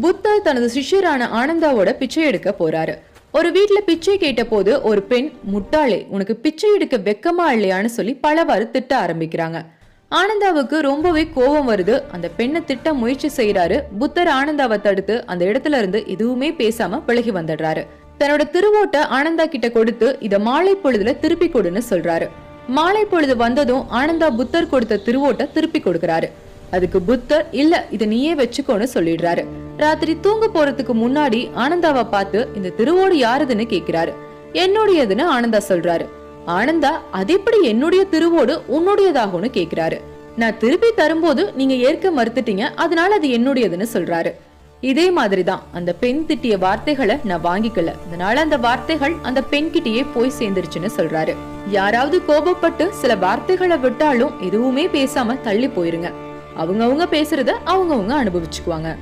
புத்தர் தனது சிஷ்யரான ஆனந்தாவோட பிச்சை எடுக்க போறாரு. ஒரு வீட்டுல பிச்சை கேட்டபோது ஒரு பெண் முட்டாளே உனக்கு பிச்சை எடுக்க வெக்கமா இல்லையான்னு சொல்லி பலவாறு திட்ட ஆரம்பிக்கிறாங்க. ஆனந்தாவுக்கு ரொம்பவே கோபம் வருது. அந்த பெண்ணை திட்ட முயற்சி செய்யறாரு புத்தர் ஆனந்தாவை தடுத்து அந்த இடத்துல இருந்து எதுவுமே பேசாம விலகி வந்துடுறாரு. தன்னோட திருவோட்டை ஆனந்தா கிட்ட கொடுத்து இத மாலை பொழுதுல திருப்பி கொடுன்னு சொல்றாரு. மாலை பொழுது வந்ததும் ஆனந்தா புத்தர் கொடுத்த திருவோட்டை திருப்பி கொடுக்கறாரு. அதுக்கு புத்தர் இல்ல இத நீயே வச்சுக்கோன்னு சொல்லிடுறாரு. ராத்திரி தூங்க போறதுக்கு முன்னாடி ஆனந்தாவை பார்த்து இந்த திருவோடு யாருதுன்னு கேக்குறாரு என்னுடையதுன்னு ஆனந்தா சொல்றாரு. ஆனந்தா அது எப்படி என்னுடைய திருவோடு உன்னுடையதாகும்னு கேக்குறாரு நான் திருப்பி தரும்போது நீங்க ஏற்க மறுத்துட்டீங்க அதனால அது என்னுடையதுன்னு சொல்றாரு. இதே மாதிரிதான் அந்த பெண் திட்டிய வார்த்தைகளை நான் வாங்கிக்கல. அதனால அந்த வார்த்தைகள் அந்த பெண்கிட்டயே போய் சேர்ந்துருச்சுன்னு சொல்றாரு. யாராவது கோபப்பட்டு சில வார்த்தைகளை விட்டாலும் எதுவுமே பேசாம தள்ளி போயிருங்க. அவங்கவுங்க பேசுறத அவங்கவுங்க அனுபவிச்சுக்குவாங்க.